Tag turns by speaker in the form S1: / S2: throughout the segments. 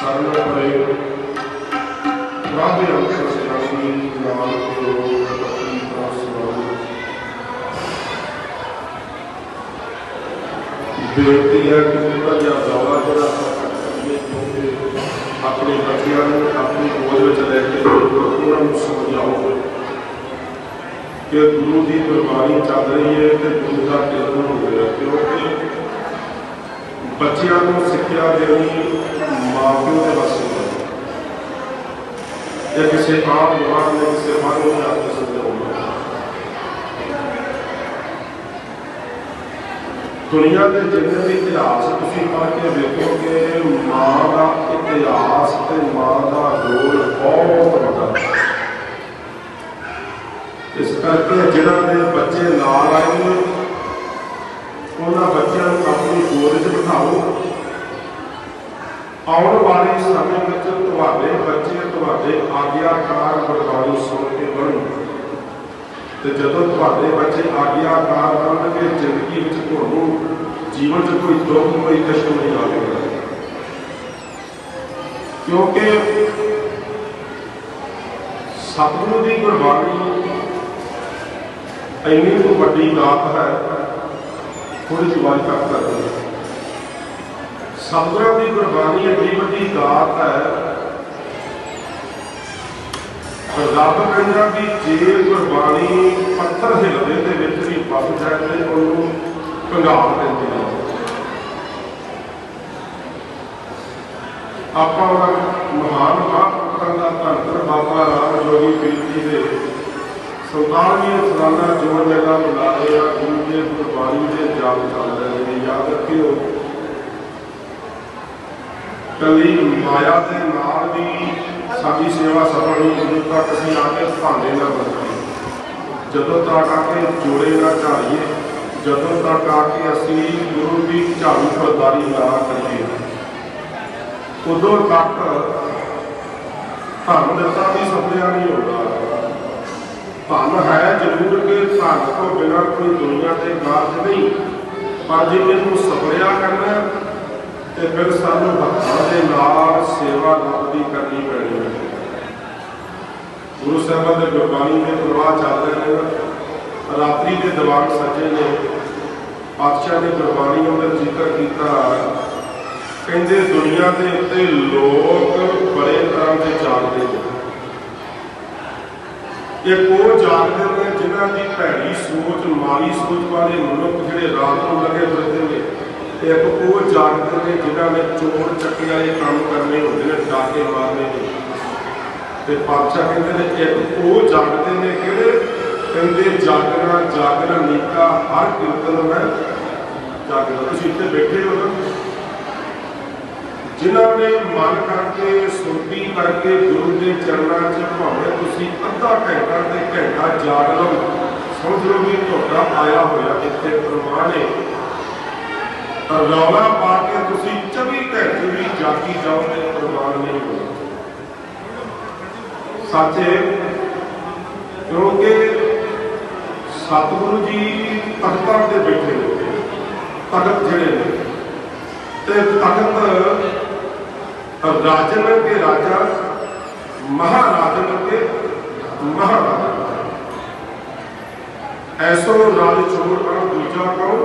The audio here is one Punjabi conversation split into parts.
S1: ਸਰਨ ਪਰੇ ਰਾਧੇ ਅੰਤਰ ਸਿਆਣੀ ਨਾਨਕ ਰੋਗ ਪਤੀ ਪ੍ਰਸਵਾਉ ਬੇਨਤੀ ਹੈ ਕਿ ਥੋੜਾ ਜਿਹਾ ਦੌਰਾ ਜਿਹੜਾ ਆਪਾਂ ਕਰੀਏ ਕਿਉਂਕਿ ਆਪਣੇ ਬੱਚਿਆਂ ਨੂੰ ਆਪਣੀ ਗੋਦ ਵਿੱਚ ਲੈ ਕੇ ਉਹਨਾਂ ਨੂੰ ਬੱਚਿਆਂ ਨੂੰ ਸਿੱਖਿਆ ਦੇਣੀ ਮਾਂ ਦੇ ਵਾਸਤੇ ਹੈ ਜਾਂ ਕਿਸੇ ਆਮ ਜਵਾਨ ਨੇ ਕਿਸੇ ਮਨ ਨੂੰ ਆ ਕੇ ਸਮਝਾਉਣਾ ਦੁਨੀਆ ਦੇ ਜਿੰਨੇ ਵੀ ਇਤਿਹਾਸ ਤੁਸੀਂ ਪੜ੍ਹ ਕੇ ਵੇਖੋਗੇ, ਮਾਂ ਦਾ ਇਤਿਹਾਸ ਤੇ ਮਾਂ ਦਾ ਰੋਲ ਬਹੁਤ ਵੱਡਾ। ਇਸ ਕਰਕੇ ਜਿਹੜਾ ਦੇ ਬੱਚੇ ਨਾਲ ਆਏ ਉਹਨਾਂ ਬੱਚਿਆਂ ਨੂੰ ਆਪਣੀ ਗੋਦ 'ਚ ਆਉਣ ਵਾਲੇ ਸਮੇਂ ਵਿੱਚ ਤੁਹਾਡੇ ਬੱਚੇ, ਤੁਹਾਡੇ ਆਗਿਆਕਾਰ ਗੁਰਬਾਣੀ ਸੁਣ ਕੇ ਬਣਨ ਤੇ ਜਦੋਂ ਤੁਹਾਡੇ ਬੱਚੇ ਆਗਿਆਕਾਰ ਬਣਨਗੇ, ਜ਼ਿੰਦਗੀ ਵਿੱਚ ਤੁਹਾਨੂੰ ਜੀਵਨ 'ਚ ਕੋਈ ਦੁੱਖ, ਕੋਈ ਕਸ਼ਟ ਨਹੀਂ ਆਵੇਗਾ। ਕਿਉਂਕਿ ਸਤਿਗੁਰੂ ਦੀ ਗੁਰਬਾਣੀ ਇੰਨੀ ਕੁ ਵੱਡੀ ਦਾਤ ਹੈ ਥੋੜੀ ਜਿਹੀ ਵਾਰ ਕੱਟ ਕਰਦੇ ਹਾਂ ਸਤਿਗੁਰਾਂ ਦੀ ਗੁਰਬਾਣੀ ਇੰਨੀ ਵੱਡੀ ਦਾਤ ਹੈ। ਰੱਬ ਕਹਿੰਦਾ ਵੀ ਜੇ ਗੁਰਬਾਣੀ ਪੱਥਰ ਹਿਲਦੇ ਦੇ ਵਿੱਚ ਵੀ ਫਸ ਜਾਏ ਉਹਨੂੰ ਕੰਗਾਲ ਦਿੰਦੇ ਹੈ ਆਪਾਂ ਮਹਾਨ ਮਹਾਂਪੁਰਖਾਂ ਦਾ ਧੰਨ ਬਾਬਾ ਰਾਮ ਜੋਗੀ ਪੀਰ ਜੀ ਦੇ ਸੰਤਾਨਵੇਂ ਸਾਲਾਨਾ ਜੋੜ ਮੇਲਾ ਬੁਲਾ ਆ, ਗੁਰੂ ਦੇ ਗੁਰਬਾਣੀ ਦੇ ਜਾਪ ਚੱਲ ਰਹੇ ਨੇ। ਯਾਦ ਰੱਖਿਓ, ਕੱਲੀ ਮਾਇਆ ਦੇ ਨਾਲ ਵੀ ਸਾਡੀ ਸੇਵਾ ਸਫਲ ਨਹੀਂ ਜਦੋਂ ਤੱਕ ਅਸੀਂ ਆ ਕੇ ਭਾਂਡੇ ਨਾ ਵਰਤੀਏ। ਜਦੋਂ ਤੱਕ ਆ ਕੇ ਜੋੜੇ ਨਾ ਝਾੜੀਏ, ਜਦੋਂ ਤੱਕ ਆ ਕੇ ਅਸੀਂ ਗੁਰੂ ਦੀ ਝਾੜੂ ਫਰਦਾਰੀ ਨਾ ਕਰੀਏ। ਉਦੋਂ ਤੱਕ ਧਨ ਦਿੱਤਾ ਵੀ ਸਫਲਿਆ ਨਹੀਂ ਹੋਗਾ ਧਨ ਹੈ ਜ਼ਰੂਰ ਕਿ ਧਨ ਤੋਂ ਬਿਨਾਂ ਕੋਈ ਦੁਨੀਆ ਤੇ ਕਾਰਜ ਨਹੀਂ। ਪਰ ਜੇ ਇਹਨੂੰ ਸਫਲਿਆ ਕਰਨਾ ਤੇ ਫਿਰ ਸਾਨੂੰ ਭਗਤਾਂ ਦੇ ਨਾਲ ਸੇਵਾ ਰੱਬ ਦੀ ਕਰਨੀ ਪੈਣੀ ਹੈ। ਗੁਰੂ ਸਾਹਿਬਾਂ ਦੇ ਗੁਰਬਾਣੀ ਦੇ ਪ੍ਰਵਾਹ ਚੱਲ ਰਹੇ ਨੇ। ਰਾਤਰੀ ਦੇ ਦੀਵਾਨ ਸੱਜੇ ਨੇ। ਪਾਤਸ਼ਾਹ ਨੇ ਗੁਰਬਾਣੀ ਉਹਦਾ ਜ਼ਿਕਰ ਕੀਤਾ। ਕਹਿੰਦੇ, ਦੁਨੀਆ ਦੇ ਉੱਤੇ ਲੋਕ ਬੜੇ ਤਰ੍ਹਾਂ ਦੇ ਚੱਲਦੇ ਨੇ। ਇੱਕ ਉਹ ਜਾਗਦੇ ਨੇ ਜਿਨ੍ਹਾਂ ਦੀ ਭੈੜੀ ਸੋਚ, ਮਾੜੀ ਸੋਚ ਵਾਲੇ ਮਨੁੱਖ ਜਿਹੜੇ ਰਾਤ ਨੂੰ ਲੱਗੇ ਫਿਰਦੇ ਨੇ ਇੱਕ ਉਹ ਜਾਗਦੇ ਨੇ ਜਿਨ੍ਹਾਂ ਨੇ ਚੋਰ ਚੱਕੇ ਵਾਲੇ ਕੰਮ ਕਰਨੇ ਹੁੰਦੇ ਨੇ, ਡਾਕੇ ਮਾਰਨੇ ਨੇ। ਤੇ ਪਾਤਸ਼ਾਹ ਕਹਿੰਦੇ ਨੇ, ਇੱਕ ਉਹ ਜਾਗਦੇ ਨੇ ਕਿਹੜੇ ਕਹਿੰਦੇ, ਜਾਗਣਾ ਜਾਗਣਾ ਨੀਤਾ ਹਰ ਕੀਰਤਨ ਮੈਂ ਜਾਗਣਾ। ਤੁਸੀਂ ਇੱਥੇ ਬੈਠੇ ਹੋ ਨਾ? ਜਿਨ੍ਹਾਂ ਨੇ ਮਨ ਕਰਕੇ, ਸੁਰਤੀ ਕਰਕੇ ਗੁਰੂ ਦੇ ਚਰਨਾਂ 'ਚ ਭਾਵੇਂ ਤੁਸੀਂ ਅੱਧਾ ਘੰਟਾ ਤੇ ਘੰਟਾ ਜਾਗ ਲਓ, ਸਮਝ ਲਓ ਵੀ ਤੁਹਾਡਾ ਆਇਆ ਹੋਇਆ ਇੱਥੇ ਪ੍ਰਮਾਣ ਹੈ। ਰੌਲਾ ਪਾ ਕੇ ਤੁਸੀਂ 24 ਘੰਟੇ ਵੀ ਜਾਗੀ ਜਾਓਗੇ ਪ੍ਰਮਾਣ ਨਹੀਂ ਹੋਣਾ। ਸੱਚੇ, ਕਿਉਂਕਿ ਸਤਿਗੁਰੂ ਜੀ ਤਖਤਾਂ ਤੇ ਬੈਠੇ ਨੇ, ਤਖਤ ਜਿਹੜੇ ਨੇ, ਤੇ ਤਖਤ ਰਾਜਨ ਕੇ ਰਾਜਾ, ਮਹਾਰਾਜਨ ਕੇ ਮਹਾਰਾਜਾ ਐਸੋ ਰਾਜ ਛੋੜ ਕਰ ਦੂਜਾ ਕੌਣ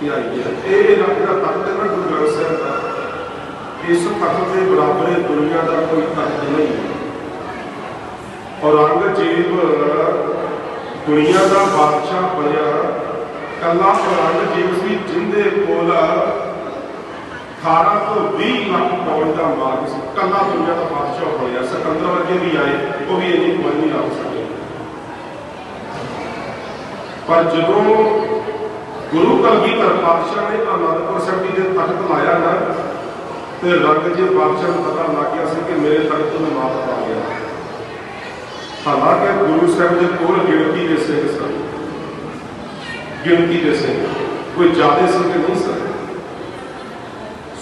S1: ਕੀ ਆਈ ਹੈ। ਇਹ ਰੱਬ ਦਾ ਤਖਤ ਨਾ ਗੁਰੂ ਗ੍ਰੰਥ ਸਾਹਿਬ ਦਾ। ਇਸ ਤਖਤ ਦੇ ਬਰਾਬਰ ਦੁਨੀਆ ਦਾ ਕੋਈ ਤਖਤ ਨਹੀਂ ਔਰੰਗਜ਼ੇਬ, ਦੁਨੀਆ ਦਾ ਬਾਦਸ਼ਾਹ ਬਣਿਆ। ਕੱਲਾ ਔਰੰਗਜ਼ੇਬ ਸੀ, ਜਿੰਦੇ ਕੋਲ 18 ਤੋਂ 20 ਲੱਖ ਪੌਂਡ ਦਾ ਮਾਲ ਸੀ। ਕੱਲਾ ਦੁਨੀਆ ਦਾ ਬਾਦਸ਼ਾਹ ਬਣਿਆ ਸਿਕੰਦਰ ਵਰਗੇ ਵੀ ਆਏ, ਉਹ ਵੀ ਇੰਨੀ ਕੋਈ ਨਹੀਂ ਲਾ ਸਕੇ। ਪਰ ਜਦੋਂ ਗੁਰੂ ਕਲਗੀਧਰ ਪਾਤਸ਼ਾਹ ਨੇ ਅਨੰਦਪੁਰ ਸਾਹਿਬ ਦੇ ਤਖਤ ਲਾਇਆ ਨਾ, ਤੇ ਰੰਗਜੀਤ ਬਾਦਸ਼ਾਹ ਨੂੰ ਪਤਾ ਲੱਗ ਗਿਆ ਸੀ ਕਿ ਮੇਰੇ ਤਖਤ ਤੋਂ ਮਾਤ ਆ ਗਿਆ। ਹਾਲਾਂਕਿ ਗੁਰੂ ਸਾਹਿਬ ਦੇ ਕੋਲ ਗਿਣਤੀ ਦੇ ਸਿੰਘ ਸਨ। ਗਿਣਤੀ ਦੇ ਸਿੰਘ ਕੋਈ ਜ਼ਿਆਦਾ ਸਿੰਘ ਨਹੀਂ ਸਨ?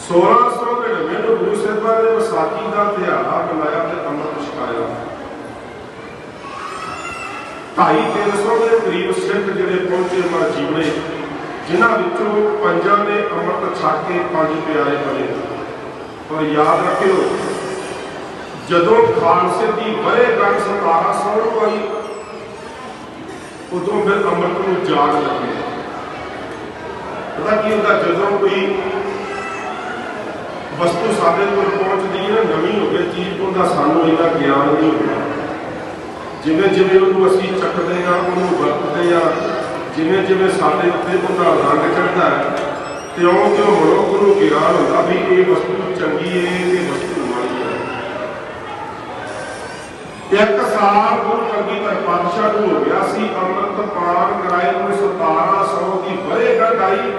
S1: 1699 ਨੂੰ ਗੁਰੂ ਸਾਹਿਬਾਂ ਨੇ ਵਿਸਾਖੀ ਦਾ ਦਿਹਾੜਾ ਮਨਾਇਆ ਤੇ ਅੰਮ੍ਰਿਤ ਛਕਾਇਆ। ਢਾਈ ਤਿੰਨ ਦੇ ਕਰੀਬ ਸਿੱਖ ਜਿਹੜੇ ਪਹੁੰਚੇ ਮਾ ਜੀਵਨੇ ਜਿਨ੍ਹਾਂ ਵਿੱਚੋਂ ਪੰਜਾਂ ਨੇ ਅੰਮ੍ਰਿਤ ਛਕ ਕੇ ਪੰਜ ਪਿਆਰੇ ਬਣੇ। ਔਰ ਯਾਦ ਰੱਖਿਓ, ਜਦੋਂ ਖਾਲਸੇ ਦੀ ਵਰ੍ਹੇਗੰਢ 1700 ਨੂੰ ਆਈ, ਉਦੋਂ ਫਿਰ ਅੰਮ੍ਰਿਤ ਨੂੰ ਜਾਗ ਲੱਗੇ। ਪਤਾ ਕੀ ਹੁੰਦਾ, ਜਦੋਂ ਕੋਈ ਵਸਤੂ ਸਾਡੇ ਕੋਲ ਪਹੁੰਚਦੀ ਹੈ, ਨਵੀਂ ਹੋਵੇ, ਚੀਜ਼ ਉਹਦਾ ਸਾਨੂੰ ਇੰਨਾ ਗਿਆਨ ਨਹੀਂ ਹੁੰਦਾ। ਜਿਵੇਂ ਜਿਵੇਂ ਉਹਨੂੰ ਅਸੀਂ ਚੱਕਦੇ ਆ ਉਹਨੂੰ ਵਰਤਦੇ ਆ ਜਿਵੇਂ ਜਿਵੇਂ ਸਾਡੇ ਉੱਤੇ ਉਹਦਾ ਰੰਗ ਚੜ੍ਹਦਾ ਹੈ, ਤਿਉਂ ਤਿਉਂ ਮਨੁੱਖ ਨੂੰ ਗਿਆਨ ਹੁੰਦਾ ਵੀ ਇਹ ਵਸਤੂ ਚੰਗੀ ਹੈ, ਇਹ ਵਸਤੂ ਮਾੜੀ ਹੈ। ਇੱਕ ਸਾਲ ਗੁਰੂ ਕਲਗੀਧਰ ਪਾਤਸ਼ਾਹ ਨੂੰ ਹੋ ਗਿਆ ਸੀ, ਅੰਮ੍ਰਿਤ ਪਾਨ ਕਰਾਏ ਨੂੰ 1700 ਦੀ ਵਰ੍ਹੇਗੰਢ ਆਈ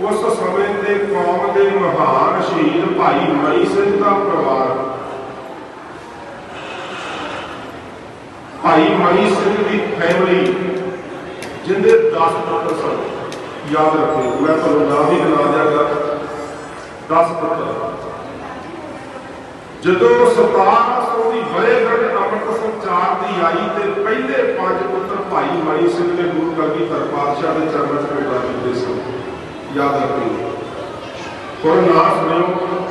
S1: ਉਸ ਸਮੇਂ ਦੇ ਕੌਮ ਦੇ ਮਹਾਨ ਸ਼ਹੀਦ ਭਾਈ ਮਨੀ ਸਿੰਘ ਦਾ ਪਰਿਵਾਰ। ਭਾਈ ਮਣੀ ਸਿੰਘ ਦੀ ਫੈਮਿਲੀ ਜਿੰਦੇ 10 ਪੁੱਤਰ ਸਨ, ਯਾਦ ਰੱਖੋ ਮੈਂ ਤੁਹਾਨੂੰ ਨਾਮ ਹੀ ਗਿਣਾ ਦਿਆਂਗਾ। 10 ਪੁੱਤਰ ਜਦੋਂ 1700 ਦੀ ਵਰ੍ਹੇਗੰਢ ਅੰਮ੍ਰਿਤ ਸੰਚਾਰ ਦੀ ਆਈ ਤੇ ਪਹਿਲੇ ਪੰਜ ਪੁੱਤਰ ਭਾਈ ਮਨੀ ਸਿੰਘ ਦੇ ਗੁਰੂ ਕਲਗੀਧਰ ਪਾਤਸ਼ਾਹ ਦੇ ਚਰਨਾਂ 'ਚ ਪੈਦਾ ਕੀਤੇ ਸਨ। ਯਾਦ ਰੱਖਿਓ ਹੁਣ ਨਾਂ ਸੁਣਿਓ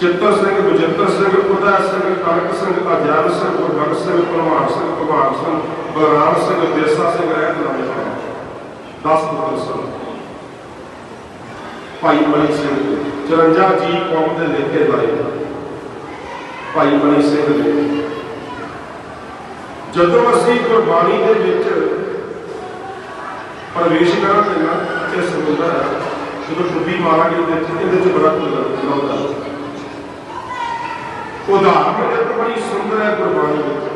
S1: ਚਿੱਤਰ ਸਿੰਘ, ਬਜਿੱਤਰ ਸਿੰਘ, ਉਦੈ ਸਿੰਘ, ਕਣਕ ਸਿੰਘ ਅਜਾਨ ਸਿੰਘ ਗੁਰਬਖਸ਼ ਸਿੰਘ, ਭਲਵਾਨ ਸਿੰਘ, ਭਗਵਾਨ ਸਿੰਘ, ਬਲਰਾਮ ਸਿੰਘ, ਦੇਸਾ ਸਿੰਘ ਰਹਿਤ ਨਾਮੇ ਸਨ 10 ਪੁੱਤਰ ਸਨ। ਭਾਈ ਮਨੀ ਸਿੰਘ 54 ਜੀ ਕੌਮ ਦੇ ਲੇਖੇ ਲਾਏ ਭਾਈ ਮਨੀ ਸਿੰਘ ਨੇ ਜਦੋਂ ਅਸੀਂ ਗੁਰਬਾਣੀ ਦੇ ਵਿੱਚ ਪ੍ਰਵੇਸ਼ ਕਰਾਂਗੇ ਨਾ ਇਹ ਸਮੁੰਦਰ ਹੈ। ਜਦੋਂ ਡੁੱਬੀ ਮਾਰਾਂਗੇ ਉਹਦੇ ਇਹਦੇ ਚ ਬੜਾ ਕੁਝ ਲਾਉਂਦਾ ਉਦਾਹਰਨ ਇੱਕ ਬੜੀ ਸੁੰਦਰ ਹੈ ਗੁਰਬਾਣੀ ਵਿੱਚ।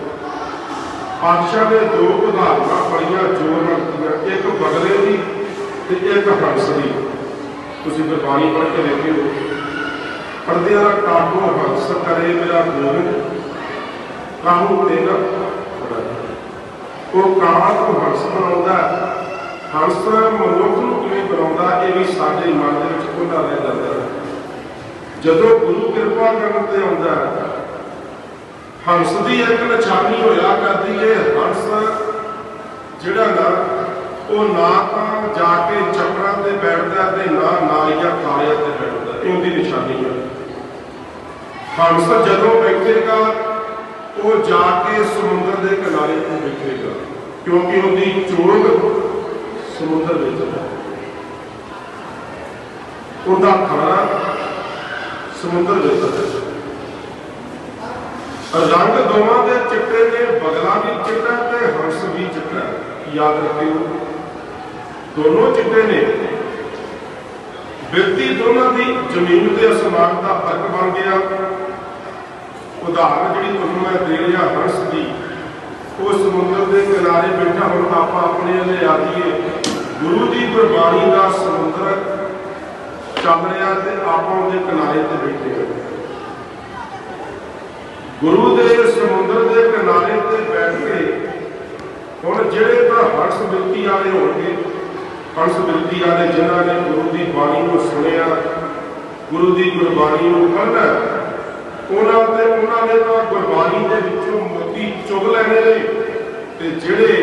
S1: ਪਾਤਸ਼ਾਹ ਨੇ ਦੋ ਉਦਾਹਰਨਾਂ ਬੜੀਆਂ ਜ਼ੋਰ ਨਾਲ ਦਿੱਤੀਆਂ ਇੱਕ ਬਗਲੇ ਦੀ ਤੇ ਇੱਕ ਹੰਸ ਦੀ। ਤੁਸੀਂ ਗੁਰਬਾਣੀ ਪੜ੍ਹ ਕੇ ਦੇਖਿਓ। ਪਰਦਿਆਂ ਦਾ ਕਾਬੂ ਹੰਸ ਕਰੇ ਮੇਰਾ ਗੋਬਿੰਦ। ਕਾਹੂ ਤੇਰਾ ਉਹ ਕਾਂ ਹੰਸ ਬਣਾਉਂਦਾ ਹੰਸ ਮਨੁੱਖ ਨੂੰ ਕਿਵੇਂ ਬਣਾਉਂਦਾ ਇਹ ਵੀ ਸਾਡੇ ਮਨ ਦੇ ਵਿੱਚ ਖੁੱਲ੍ਹਾ ਰਹਿ ਜਾਂਦਾ ਹੈ। ਜਦੋਂ ਗੁਰੂ ਕਿਰਪਾ ਕਰਨ ਤੇ ਆਉਂਦਾ ਹੈ, ਹੰਸ ਦੀ ਇੱਕ ਨਿਸ਼ਾਨੀ ਹੋਇਆ ਕਰਦੀ ਹੈ ਹੰਸ ਜਿਹੜਾ ਨਾ ਉਹ ਨਾ ਤਾਂ ਜਾ ਕੇ ਚੱਕਰਾਂ ਤੇ ਬੈਠਦਾ ਤੇ ਨਾ ਨਾਲੀਆਂ ਖਾਲਿਆਂ ਤੇ ਬੈਠਦਾ ਇਹ ਉਹਦੀ ਨਿਸ਼ਾਨੀ ਹੈ ਹੰਸ ਜਦੋਂ ਬੈਠੇਗਾ, ਉਹ ਜਾ ਕੇ ਸਮੁੰਦਰ ਦੇ ਕਿਨਾਰੇ ਤੇ ਬੈਠੇਗਾ, ਕਿਉਂਕਿ ਉਹਦੀ ਚੋਗ ਸਮੁੰਦਰ ਵਿੱਚ ਉਹਦਾ ਖਾਣਾ ਸਮੁੰਦਰ ਵਿੱਚ ਰੰਗ ਦੋਵਾਂ ਦੇ ਚਿੱਟੇ ਨੇ ਬਗਲਾ ਵੀ ਚਿੱਟਾ ਤੇ, ਹੰਸ ਵੀ ਚਿੱਟਾ ਯਾਦ ਰੱਖਿਓ, ਦੋਨੋਂ ਚਿੱਟੇ ਨੇ। ਵਿਅਕਤੀ ਦੋਨਾਂ ਦੀ ਜ਼ਮੀਨ ਤੇ ਅਸਮਾਨ ਦਾ ਫ਼ਰਕ ਬਣ ਗਿਆ। ਉਦਾਹਰਨ ਜਿਹੜੀ ਤੁਹਾਨੂੰ ਮੈਂ ਦੇ ਰਿਹਾ, ਹੰਸ ਦੀ। ਉਹ ਸਮੁੰਦਰ ਦੇ ਕਿਨਾਰੇ ਬੈਠਾ ਹੁਣ ਆਪਾਂ ਆਪਣੇ ਲਈ ਆਦੀਏ ਗੁਰੂ ਦੀ ਗੁਰਬਾਣੀ ਦਾ ਸਮੁੰਦਰ ਚੱਲ ਰਿਹਾ ਤੇ ਆਪਾਂ ਉਹਦੇ ਕਿਨਾਰੇ ਤੇ ਬੈਠੇ ਹਾਂ। ਗੁਰੂ ਦੇ ਸਮੁੰਦਰ ਦੇ ਕਿਨਾਰੇ ਤੇ ਬੈਠ ਕੇ ਹੁਣ ਜਿਹੜੇ ਤਾਂ ਹਰਸ ਬਿਰਤੀ ਵਾਲੇ ਹੋਣਗੇ, ਹੰਸ ਬਿਰਤੀ ਵਾਲੇ ਜਿਨ੍ਹਾਂ ਨੇ ਗੁਰੂ ਦੀ ਬਾਣੀ ਨੂੰ ਸੁਣਿਆ, ਗੁਰੂ ਦੀ ਗੁਰਬਾਣੀ ਨੂੰ ਪੜ੍ਹਨਾ, ਉਹਨਾਂ ਤੇ ਉਹਨਾਂ ਨੇ ਤਾਂ ਗੁਰਬਾਣੀ ਦੇ ਵਿੱਚੋਂ ਮੋਤੀ ਚੁਗ ਲੈਣੇ ਨੇ ਤੇ ਜਿਹੜੇ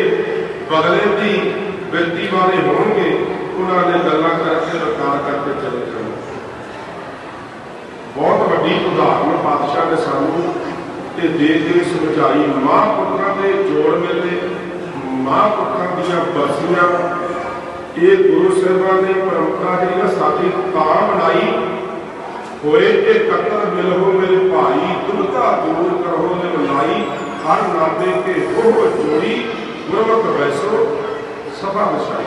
S1: ਬਗਲੇ ਦੀ ਬਿਰਤੀ ਵਾਲੇ ਹੋਣਗੇ, ਉਹਨਾਂ ਨੇ ਗੱਲਾਂ ਕਰਕੇ ਰਕਾਰ ਕਰਕੇ ਚਲੇ ਜਾਣਾ ਬਹੁਤ ਵੱਡੀ ਉਦਾਹਰਨ ਪਾਤਸ਼ਾਹ ਨੇ ਸਾਨੂੰ ਤੇ ਦੇ ਕੇ ਸਮਝਾਈ, ਮਹਾਂਪੁਰਖਾਂ ਦੇ ਜੋੜ ਮੇਲੇ, ਮਹਾਂਪੁਰਖਾਂ ਦੀਆਂ ਬਰਸੀਆਂ, ਇਹ ਗੁਰੂ ਸਾਹਿਬਾਂ ਨੇ ਪਰੰਪਰਾ ਜਿਹੜੀ ਨਾ ਸਾਡੀ ਤਾਂ ਬਣਾਈ। ਹੋਏ ਇਕੱਤਰ ਮਿਲੋ ਮੇਰੇ ਭਾਈ ਦੁਬਤਾ ਦੂਰ ਕਰੋ ਨੇ ਮਨਾਈ। ਹਰ ਨਾਦੇ ਕੇ ਉਹ ਜੋੜੀ ਗੁਰਮਤਿ ਵੈਸੋ ਸਭਾ ਵਿਛਾਈ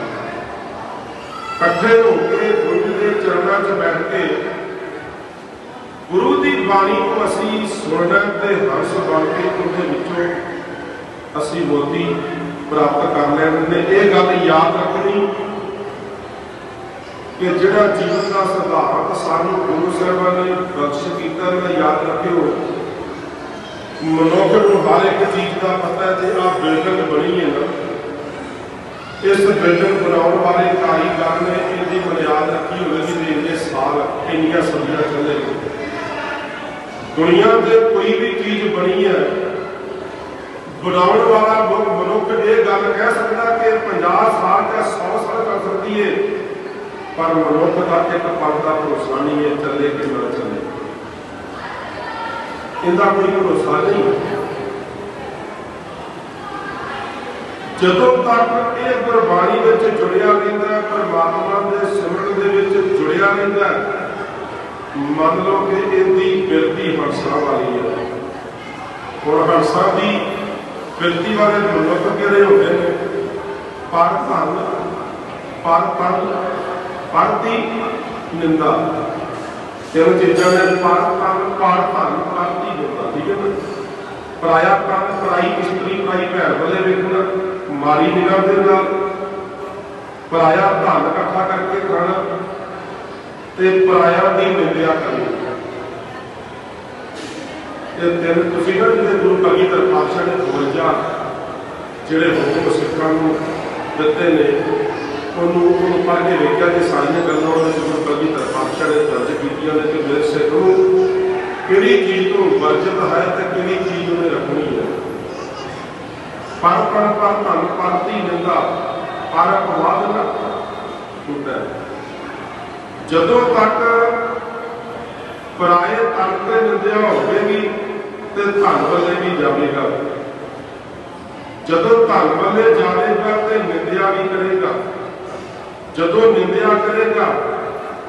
S1: ਇਕੱਠੇ ਹੋ ਕੇ ਗੁਰੂ ਦੇ ਚਰਨਾਂ 'ਚ ਬੈਠ ਕੇ ਗੁਰੂ ਦੀ ਬਾਣੀ ਨੂੰ ਅਸੀਂ ਸੁਣਨਾ ਤੇ ਹਰਸ ਬਣ ਕੇ ਉਹਦੇ ਵਿੱਚੋਂ ਅਸੀਂ ਮੋਤੀ ਪ੍ਰਾਪਤ ਕਰ ਲੈਣੇ ਇਹ ਗੱਲ ਯਾਦ ਰੱਖਣੀ ਕਿ ਜਿਹੜਾ ਜੀਵਨ ਦਾ ਸਿਧਾਂਤ ਸਾਨੂੰ ਗੁਰੂ ਸਾਹਿਬਾਨ ਨੇ ਬਖਸ਼ ਕੀਤਾ ਨਾ ਯਾਦ ਰੱਖਿਓ। ਮਨੁੱਖ ਨੂੰ ਹਰ ਇੱਕ ਚੀਜ਼ ਦਾ ਪਤਾ ਤੇ ਆਹ ਬਿਲਡਿੰਗ ਬਣੀ ਹੈ ਨਾ। ਇਸ ਬਿਲਡਿੰਗ ਬਣਾਉਣ ਵਾਲੇ ਕਾਰੀਗਰ ਨੇ ਇਹਦੀ ਬੁਨਿਆਦ ਰੱਖੀ ਹੋਵੇਗੀ ਤੇ ਇੰਨੇ ਸਾਲ ਇੰਨੀਆਂ ਸਦੀਆਂ ਚੱਲੇਗੀ ਦੁਨੀਆ ਤੇ ਕੋਈ ਵੀ ਚੀਜ਼ ਬਣੀ ਹੈ, ਬਣਾਉਣ ਵਾਲਾ ਮਨੁੱਖ ਇਹ ਗੱਲ ਕਹਿ ਸਕਦਾ ਕਿ 50 ਸਾਲ ਜਾਂ 100 ਸਾਲ ਕਰ ਸਕਦੀ ਹੈ, ਪਰ ਮਨੁੱਖ ਦਾ ਇੱਕ ਪਲ ਭਰੋਸਾ ਨਹੀਂ ਹੈ ਚੱਲੇ ਕਿ ਇਹਦਾ ਕੋਈ ਭਰੋਸਾ ਨਹੀਂ। ਜਦੋਂ ਤੱਕ ਇਹ ਗੁਰਬਾਣੀ ਵਿੱਚ ਜੁੜਿਆ ਰਹਿੰਦਾ ਹੈ, ਪਰਮਾਤਮਾ ਦੇ ਸਿਮਰਨ ਦੇ ਵਿੱਚ ਜੁੜਿਆ ਰਹਿੰਦਾ ਮੰਨ ਲਓ ਕਿ ਇਹਦੀ ਬਿਰਤੀ ਹੰਸਾਂ ਵਾਲੀ ਹੈ। ਹੁਣ ਹੰਸਾਂ ਦੀ ਬਿਰਤੀ ਵਾਲੇ ਮਨੁੱਖ ਕਿਹੜੇ ਹੁੰਦੇ ਨੇ? ਪਰ ਧਨ ਪਰ ਤਨ ਪਰਤੀ ਨਿੰਦਾ। ਤਿੰਨ ਚੀਜ਼ਾਂ ਨੇ, ਪਰ ਤਨ, ਪਰ ਧਨ ਪਰਤੀ ਨਿੰਦਾ ਠੀਕ ਹੈ ਨਾ ਪਰਾਇਆ ਕੰਨ ਪਰਾਈ ਇਸਤਰੀ ਪਰਾਈ ਭੈਣ ਵੱਲੇ ਵੇਖਣਾ ਮਾਰੀ ਨਿਗਾਹ ਦੇ ਨਾਲ ਪਰਾਇਆ ਧਨ ਇਕੱਠਾ ਕਰਕੇ ਖਾਣਾ ਤੇ ਪਰਾਇਆ ਦੀ ਨਿੰਦਿਆ ਕਰਨੀ ਇਹ ਤਿੰਨ ਤੁਸੀਂ ਨਾ ਜਿਹੜੇ ਗੁਰੂ ਕਲਗੀਧਰ ਪਾਤਸ਼ਾਹ ਨੇ 52 ਜਿਹੜੇ ਹੁਕਮ ਸਿੱਖਾਂ ਨੂੰ ਦਿੱਤੇ ਨੇ, ਉਹਨੂੰ ਉਹਨੂੰ ਪੜ੍ਹ ਕੇ ਵੇਖਿਆ ਕਿ ਸਾਰੀਆਂ ਗੱਲਾਂ ਉਹਨੇ ਗੁਰੂ ਕਲਗੀਧਰ ਪਾਤਸ਼ਾਹ ਨੇ ਦਰਜ ਕੀਤੀਆਂ ਨੇ ਕਿ ਮੇਰੇ ਸਿੱਖ ਨੂੰ ਕਿਹੜੀ ਚੀਜ਼ ਤੋਂ ਵਰਜਿਤ ਹੈ ਤੇ ਕਿਹੜੀ ਚੀਜ਼ ਉਹਨੇ ਰੱਖਣੀ ਹੈ? ਪਰ ਪਰ ਪਰ ਧਨ ਪਰਤੀ ਨਿੰਦਾ, ਪਰ ਅਪਵਾਦ ਨਾ। ਹੁੰਦਾ ਜਦੋਂ ਤੱਕ ਪਰਾਏ ਤਨ ਤੇ ਨਿੰਦਿਆ ਹੋਵੇਗੀ ਤੇ ਧਨ ਵੱਲੇ ਵੀ ਜਾਵੇਗਾ। ਜਦੋਂ ਧਨ ਵੱਲੇ ਜਾਵੇਗਾ ਤੇ ਨਿੰਦਿਆ ਵੀ ਕਰੇਗਾ। ਜਦੋਂ ਨਿੰਦਿਆ ਕਰੇਗਾ,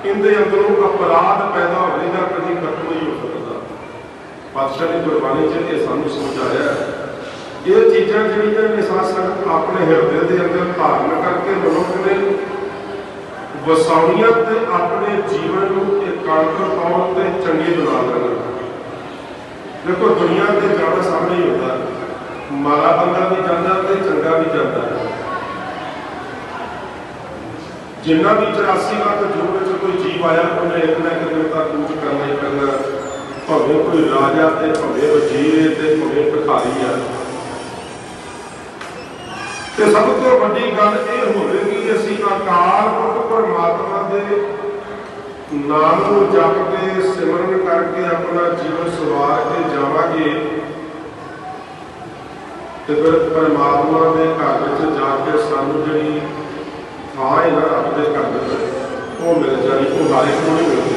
S1: ਇਹਦੇ ਅੰਦਰੋਂ ਅਪਰਾਧ ਪੈਦਾ ਹੋਵੇਗਾ, ਕਦੀ ਖਤਮ ਨਹੀਂ ਹੋ ਸਕਦਾ। ਪਾਤਸ਼ਾਹ ਦੀ ਗੁਰਬਾਣੀ 'ਚ ਇਹ ਸਾਨੂੰ ਸਮਝਾਇਆ ਇਹ ਚੀਜ਼ਾਂ ਜਿਹੜੀਆਂ ਨੇ ਸਾਧ ਸੰਗਤ ਆਪਣੇ ਹਿਰਦੇ ਦੇ ਅੰਦਰ ਧਾਰਨ ਕਰਕੇ ਮਨੁੱਖ ਨੇ ਵਸਾਉਣੀਆਂ ਤੇ ਆਪਣੇ ਜੀਵਨ ਨੂੰ ਇਕਾਂਤਰ ਤੌਰ ਤੇ ਚੰਗੇ ਬਣਾ ਲੈਣਾ। ਦੇਖੋ, ਦੁਨੀਆ ਤੇ ਜਾਣਾ ਸਾਹਮਣੇ ਹੀ ਹੁੰਦਾ। ਮਾੜਾ ਬੰਦਾ ਵੀ ਜਾਂਦਾ ਤੇ ਚੰਗਾ ਵੀ ਜਾਂਦਾ। ਜਿੰਨਾ ਵੀ 84 ਲੱਖ ਜੂਨ ਵਿੱਚ ਕੋਈ ਜੀਵ ਆਇਆ, ਉਹਨੇ ਇੱਕ ਨਾ ਇੱਕ ਦਿਨ ਤਾਂ ਕੂਚ ਕਰਨਾ ਹੀ ਕਰਨਾ ਭਾਵੇਂ ਕੋਈ ਰਾਜਾ ਤੇ ਭਾਵੇਂ ਵਜ਼ੀਰ ਤੇ ਭਾਵੇਂ ਭਿਖਾਰੀ ਆ। ਤੇ ਸਭ ਤੋਂ ਵੱਡੀ ਗੱਲ ਇਹ ਹੋਵੇਗੀ ਅਸੀਂ ਅਕਾਲ ਪੁਰਖ ਪਰਮਾਤਮਾ ਦੇ ਨਾਮ ਨੂੰ ਜਪ ਕੇ, ਸਿਮਰਨ ਕਰਕੇ ਆਪਣਾ ਜੀਵਨ ਸਵਾਰ ਕੇ ਜਾਵਾਂਗੇ ਤੇ ਫਿਰ ਪਰਮਾਤਮਾ ਦੇ ਘਰ ਵਿੱਚ ਜਾ ਕੇ ਸਾਨੂੰ ਜਿਹੜੀ ਥਾਂ ਹੈ ਰੱਬ ਦੇ ਘਰ ਵਿੱਚ ਉਹ ਮਿਲ ਜਾਣੀ, ਉਹ ਹਰ ਇੱਕ ਨਹੀਂ ਮਿਲਦੀ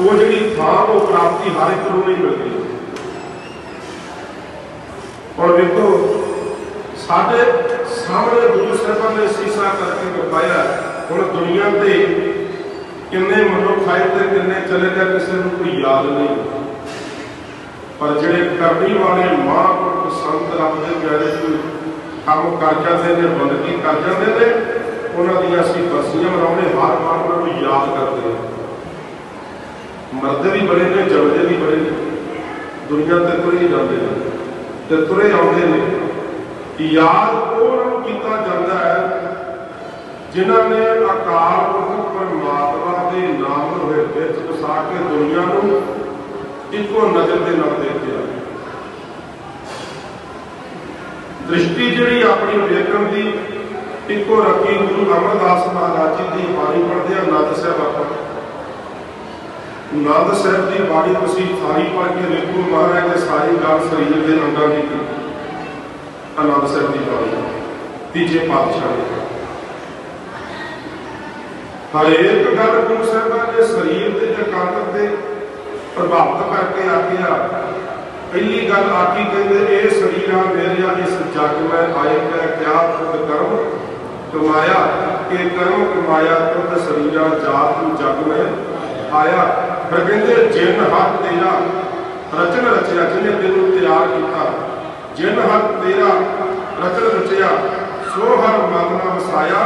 S1: ਉਹ ਜਿਹੜੀ ਥਾਂ ਉਹ ਪ੍ਰਾਪਤੀ ਹਰ ਇੱਕ ਨੂੰ ਨਹੀਂ ਮਿਲਦੀ। ਔਰ ਵੇਖੋ ਸਾਡੇ ਸਾਹਮਣੇ ਗੁਰੂ ਸਾਹਿਬਾਂ ਨੇ ਸੀਸਾ ਕਰਕੇ ਦਿਖਾਇਆ ਹੁਣ ਦੁਨੀਆ ਤੇ ਕਿੰਨੇ ਮਨੁੱਖ ਆਏ ਤੇ ਕਿੰਨੇ ਚਲੇ ਗਏ ਕਿਸੇ ਨੂੰ ਕੋਈ ਯਾਦ ਨਹੀਂ। ਪਰ ਜਿਹੜੇ ਕਰਨੀ ਵਾਲੇ ਮਹਾਂਪੁਰਖ ਸੰਤ ਰੱਬ ਦੇ ਪਿਆਰੇ ਕੋਈ ਕੰਮ ਕਰ ਜਾਂਦੇ ਨੇ, ਬੰਦਗੀ ਕਰ ਜਾਂਦੇ ਨੇ, ਉਹਨਾਂ ਦੀਆਂ ਅਸੀਂ ਬਰਸੀਆਂ ਮਨਾਉਂਦੇ, ਹਰ ਵਾਰ ਨੂੰ ਯਾਦ ਕਰਦੇ ਹਾਂ। ਮਰਦੇ ਵੀ ਬੜੇ ਨੇ ਜਮਦੇ ਵੀ ਬੜੇ ਨੇ। ਦੁਨੀਆ ਤੇ ਤੁਰੇ ਜਾਂਦੇ ਨੇ। ਤੇ ਤੁਰੇ ਆਉਂਦੇ ਨੇ। ਯਾਦ ਉਹਨਾਂ ਨੂੰ ਕੀਤਾ ਜਾਂਦਾ ਹੈ? ਜਿਨ੍ਹਾਂ ਨੇ ਅਕਾਲ ਪੁਰਖ ਪਰਮਾਤਮਾ ਦੇ ਨਾਮ ਨੂੰ ਵਿੱਚ ਵਸਾ ਕੇ ਦੁਨੀਆ ਨੂੰ ਇੱਕੋ ਨਜ਼ਰ ਦੇ ਨਾਲ ਦੇਖਿਆ। ਦ੍ਰਿਸ਼ਟੀ ਜਿਹੜੀ ਆਪਣੀ ਵੇਖਣ ਦੀ, ਇੱਕੋ ਰੱਖੀ ਗੁਰੂ ਅਮਰਦਾਸ ਮਹਾਰਾਜ ਜੀ ਦੀ ਬਾਣੀ ਪੜ੍ਹਦੇ ਆ ਨੰਦ ਸਾਹਿਬ ਆਪਾਂ। ਨੰਦ ਸਾਹਿਬ ਦੀ ਬਾਣੀ ਤੁਸੀਂ ਸਾਰੀ ਪੜ੍ਹ ਕੇ ਵੇਖੋ ਮਹਾਰਾਜ ਨੇ ਸਾਰੀ ਗੱਲ ਸਰੀਰ ਦੇ ਅੰਗਾਂ ਦੀ ਕੀਤੀ। ਆਨੰਦ ਸਾਹਿਬ ਦੀ ਬਾਣੀ। ਤੀਜੇ ਪਾਤਸ਼ਾਹ ਨੇ ਹਰੇਕ ਗੱਲ ਗੁਰੂ ਸਾਹਿਬਾਂ ਨੇ ਸਰੀਰ ਦੇ ਇਕਾਂਤ ਤੇ ਪ੍ਰਭਾਵਿਤ ਕਰਕੇ ਆਖਿਆ ਪਹਿਲੀ ਗੱਲ ਆਖੀ ਕਹਿੰਦੇ, ਇਹ ਸਰੀਰਾ ਮੇਰਿਆ ਇਸ ਜਗ ਮੈਂ ਆਏ ਕੈ ਕਿਆ ਤੁਧ ਕਰਮ ਕਮਾਇਆ? ਕਿ ਕਰਮ ਕਮਾਇਆ ਤੁਧ ਸਰੀਰਾ ਜਾਤ ਨੂੰ ਜਗ ਮੈਂ ਆਇਆ। ਫਿਰ ਕਹਿੰਦੇ ਜਿਨ ਹੱਥ ਤੇਰਾ, ਰਚਨ ਰਚਿਆ, ਜਿਹਨੇ ਤੈਨੂੰ ਤਿਆਰ ਕੀਤਾ। ਜਿਨ ਹੱਥ ਤੇਰਾ, ਰਚਨ ਰਚਿਆ, ਸੋ ਹਰ ਮਨ ਵਸਾਇਆ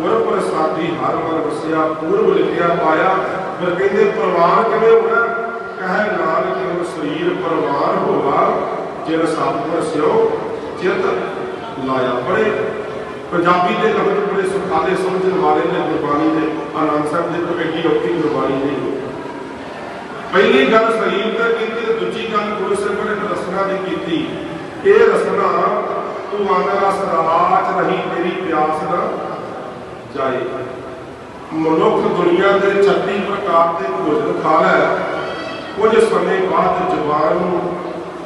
S1: ਗੁਰ ਪ੍ਰਸਾਦੀ ਹਰ ਮਨ ਵਸਿਆ, ਪੂਰਬ ਲਿਖਿਆ ਪਾਇਆ। ਫਿਰ ਕਹਿੰਦੇ ਪ੍ਰਵਾਨ ਕਿਵੇਂ ਹੋਣਾ? ਕਹੇ ਨਾਨਕ ਉਹ ਸਰੀਰ ਪ੍ਰਵਾਨ ਹੋਵਾ ਜਿਨ ਸਤਿਗੁਰ ਸਿਓ ਚਿਤ ਲਾਇਆ ਬੜੇ ਪੰਜਾਬੀ ਦੇ ਲਫ਼ਜ਼ ਬੜੇ ਸੁਖਾਲੇ ਸਮਝਣ ਵਾਲੇ ਨੇ, ਗੁਰਬਾਣੀ ਦੇ ਆਨੰਦ ਸਾਹਿਬ ਦੇ ਤੋਂ ਐਡੀ ਔਖੀ ਗੁਰਬਾਣੀ ਨਹੀਂ ਪਹਿਲੀ ਗੱਲ ਸਲੀਮ ਤੇ ਕੀਤੀ ਦੂਜੀ ਗੱਲ ਗੁਰੂ ਸਾਹਿਬ ਨੇ ਰਸਨਾ ਦੀ ਕੀਤੀ। ਇਹ ਰਸਨਾ, ਤੂੰ ਆਂਦਾ ਰਸ ਰਾਜ ਤੇਰੀ ਪਿਆਸ ਨਾ ਜਾਏ। ਮਨੁੱਖ ਦੁਨੀਆ ਦੇ 36 ਪ੍ਰਕਾਰ ਦੇ ਭੋਜਨ ਖਾ ਲੈ। ਕੁਝ ਸਮੇਂ ਬਾਅਦ ਜ਼ੁਬਾਨ ਨੂੰ